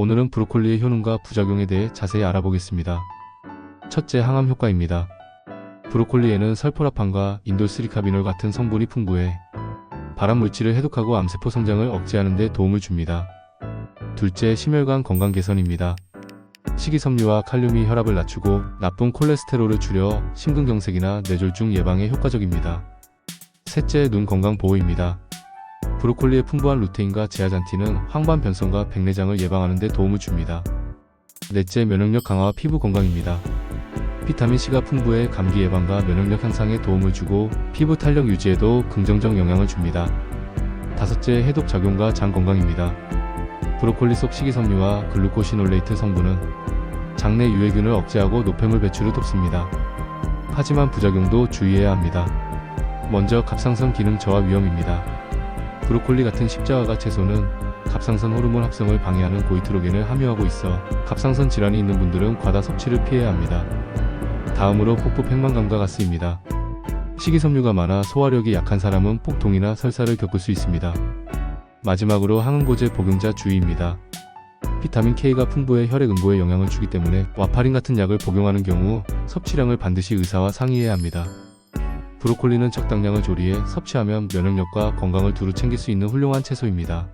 오늘은 브로콜리의 효능과 부작용에 대해 자세히 알아보겠습니다. 첫째, 항암 효과입니다. 브로콜리에는 설포라판과 인돌스리카비놀 같은 성분이 풍부해 발암 물질을 해독하고 암세포 성장을 억제하는 데 도움을 줍니다. 둘째, 심혈관 건강 개선입니다. 식이섬유와 칼륨이 혈압을 낮추고 나쁜 콜레스테롤을 줄여 심근경색이나 뇌졸중 예방에 효과적입니다. 셋째, 눈 건강 보호입니다. 브로콜리의 풍부한 루테인과 제아잔틴은 황반 변성과 백내장을 예방하는 데 도움을 줍니다. 넷째, 면역력 강화와 피부 건강입니다. 비타민C가 풍부해 감기 예방과 면역력 향상에 도움을 주고 피부 탄력 유지에도 긍정적 영향을 줍니다. 다섯째, 해독 작용과 장 건강입니다. 브로콜리 속 식이섬유와 글루코시놀레이트 성분은 장내 유해균을 억제하고 노폐물 배출을 돕습니다. 하지만 부작용도 주의해야 합니다. 먼저 갑상선 기능 저하 위험입니다. 브로콜리 같은 십자화가 채소는 갑상선 호르몬 합성을 방해하는 고이트로겐을 함유하고 있어 갑상선 질환이 있는 분들은 과다 섭취를 피해야 합니다. 다음으로 폭포 팽만감과 가스입니다. 식이섬유가 많아 소화력이 약한 사람은 폭통이나 설사를 겪을 수 있습니다. 마지막으로 항응고제 복용자 주의입니다. 비타민 K가 풍부해 혈액 응고에 영향을 주기 때문에 와파린 같은 약을 복용하는 경우 섭취량을 반드시 의사와 상의해야 합니다. 브로콜리는 적당량을 조리해 섭취하면 면역력과 건강을 두루 챙길 수 있는 훌륭한 채소입니다.